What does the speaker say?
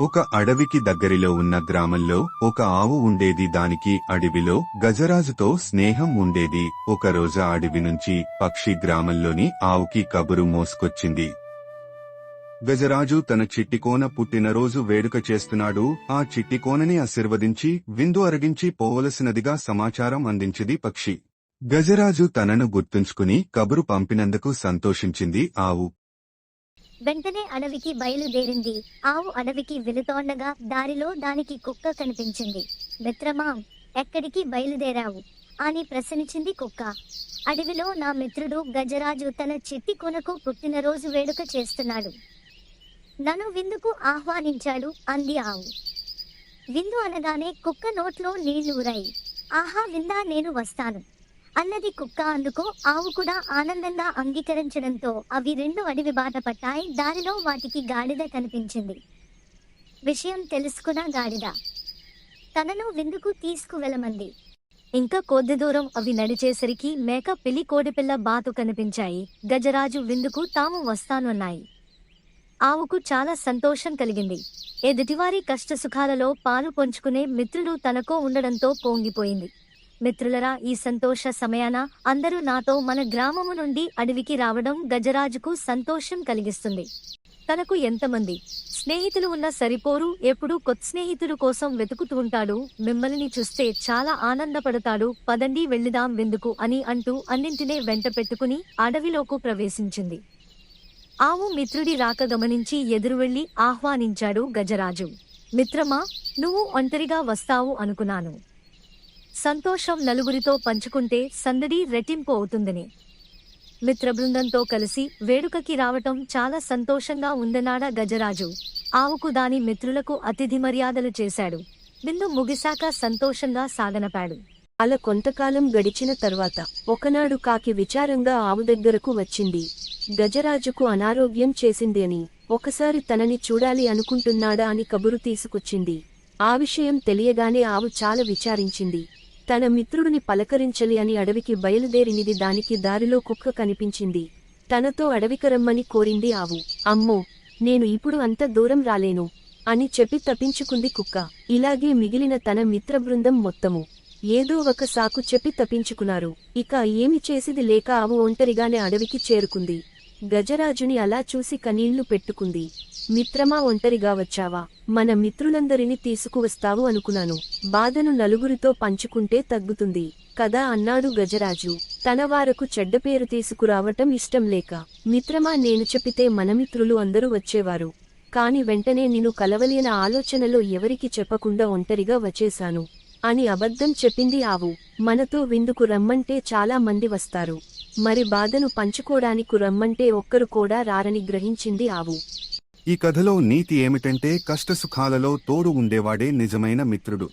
ఒక అడవికి దగ్గరిలో ఉన్న గ్రామంలో ఒక ఆవు ఉండేది. దానికి అడవిలో గజరాజుతో స్నేహం ఉండేది. ఒక రోజు అడవి నుంచి పక్షి గ్రామంలోని ఆవుకి కబురు మోసుకొచ్చింది. గజరాజు తన చిట్టికోన పుట్టినరోజు వేడుక చేస్తున్నాడు. ఆ చిట్టికోనని ఆశీర్వదించి విందు అరగించి పోవలసినదిగా సమాచారం అందించింది పక్షి. గజరాజు తనను గుర్తుంచుకుని కబురు పంపినందుకు సంతోషించింది ఆవు. వెంటనే అడవికి బయలుదేరింది. ఆవు అడవికి వెళుతోండగా దారిలో దానికి కుక్క కనిపించింది. మిత్రమా ఎక్కడికి బయలుదేరావు? అని ప్రశ్నించింది కుక్క. అడవిలో నా మిత్రుడు గజరాజు తన చిట్టి కొనకు పుట్టినరోజు వేడుక చేస్తున్నాడు. నన్ను విందుకు ఆహ్వానించాడు అంది ఆవు. విందు అనగానే కుక్క నోట్లో నీళ్ళు ఊరాయి. ఆహా విందా నేను వస్తాను. అన్నది కుక్క అందుకు ఆవు కూడా ఆనందంగా అంగీకరించడంతో అవి రెండు అడివి బాట దారిలో వాటికి గాడిద కనిపించింది. విషయం తెలుసుకున్న గాడిద. తనను విందుకు తీసుకువెళ్ళమంది ఇంకా కొద్ది దూరం అవి నడిచేసరికి మేక పిల్లి కోడిపిల్ల బాతు కనిపించాయి. గజరాజు విందుకు తాము వస్తానున్నాయి. ఆవుకు చాలా సంతోషం కలిగింది. ఎదుటివారి కష్టసుఖాలలో పాలు పంచుకునే మిత్రుడు తనకో ఉండడంతో పొంగిపోయింది. మిత్రులరా ఈ సంతోష సమయాన అందరూ నాతో మన గ్రామము నుండి అడవికి రావడం గజరాజుకు సంతోషం కలిగిస్తుంది. తనకు ఎంతమంది? స్నేహితులు ఉన్న సరిపోరు ఎప్పుడూ కొత్త స్నేహితుడు కోసం వెతుకుతూ ఉంటాడు. మిమ్మల్ని చూస్తే చాలా ఆనందపడతాడు. పదండి వెళ్ళిదాం వెందుకు అని అంటూ అన్నింటినే వెంట పెట్టుకుని అడవిలోకి ప్రవేశించింది. ఆవు మిత్రుడి రాక గమనించి ఎదురు వెళ్ళి ఆహ్వానించాడు గజరాజు. మిత్రమా నువ్వు ఒంటరిగా వస్తావు అనుకున్నాను. సంతోషం నలుగురితో పంచుకుంటే సందడి రెట్టింపు అవుతుందని. మిత్రబృందంతో కలిసి వేడుకకి రావటం చాలా సంతోషంగా ఉందన్నాడ గజరాజు. ఆవుకు దాని మిత్రులకు అతిథి మర్యాదలు చేశాడు. బిందు ముగిశాక సంతోషంగా సాగనపాడు. అలా కొంతకాలం గడిచిన తర్వాత ఒకనాడు కాకి విచారంగా ఆవు దగ్గరకు వచ్చింది. గజరాజుకు అనారోగ్యం చేసింది అని ఒకసారి తనని చూడాలి అనుకుంటున్నాడా అని కబురు తీసుకొచ్చింది. ఆ విషయం తెలియగానే ఆవు చాలా విచారించింది. తన మిత్రుడిని పలకరించలి అని అడవికి బయలుదేరినిది దానికి దారిలో కుక్క కనిపించింది. తనతో అడవికి రమ్మని కోరింది ఆవు. అమ్మో నేను ఇప్పుడు అంత దూరం రాలేను అని చెప్పి తప్పించుకుంది కుక్క. ఇలాగే మిగిలిన తన మిత్ర బృందం మొత్తము. ఏదో ఒక సాకు చెప్పి తప్పించుకున్నారు ఇక ఏమి చేసిది లేక ఆవు ఒంటరిగానే అడవికి చేరుకుంది. గజరాజుని అలా చూసి కనీళ్ళు పెట్టుకుంది. మిత్రమా ఒంటరిగా వచ్చావా? మన మిత్రులందరినీ తీసుకువస్తావు అనుకున్నాను. బాధను నలుగురితో పంచుకుంటే తగ్గుతుంది. కదా అన్నాడు గజరాజు. తన వారకు చెడ్డ పేరు తీసుకురావటం ఇష్టం లేక. మిత్రమా నేను చెప్పితే మన మిత్రులు అందరూ వచ్చేవారు. కాని వెంటనే నిన్ను కలవలేన ఆలోచనలో ఎవరికి చెప్పకుండా ఒంటరిగా వచ్చేశాను. అని అబద్ధం చెప్పింది ఆవు. మనతో విందుకు రమ్మంటే చాలా మంది వస్తారు. మరి బాధను పంచుకోడానికి రమ్మంటే ఒక్కరు కూడా రారని గ్రహించింది ఆవు. ఈ కథలో నీతి ఏమిటంటే కష్టసుఖాలలో తోడు ఉండేవాడే నిజమైన మిత్రుడు.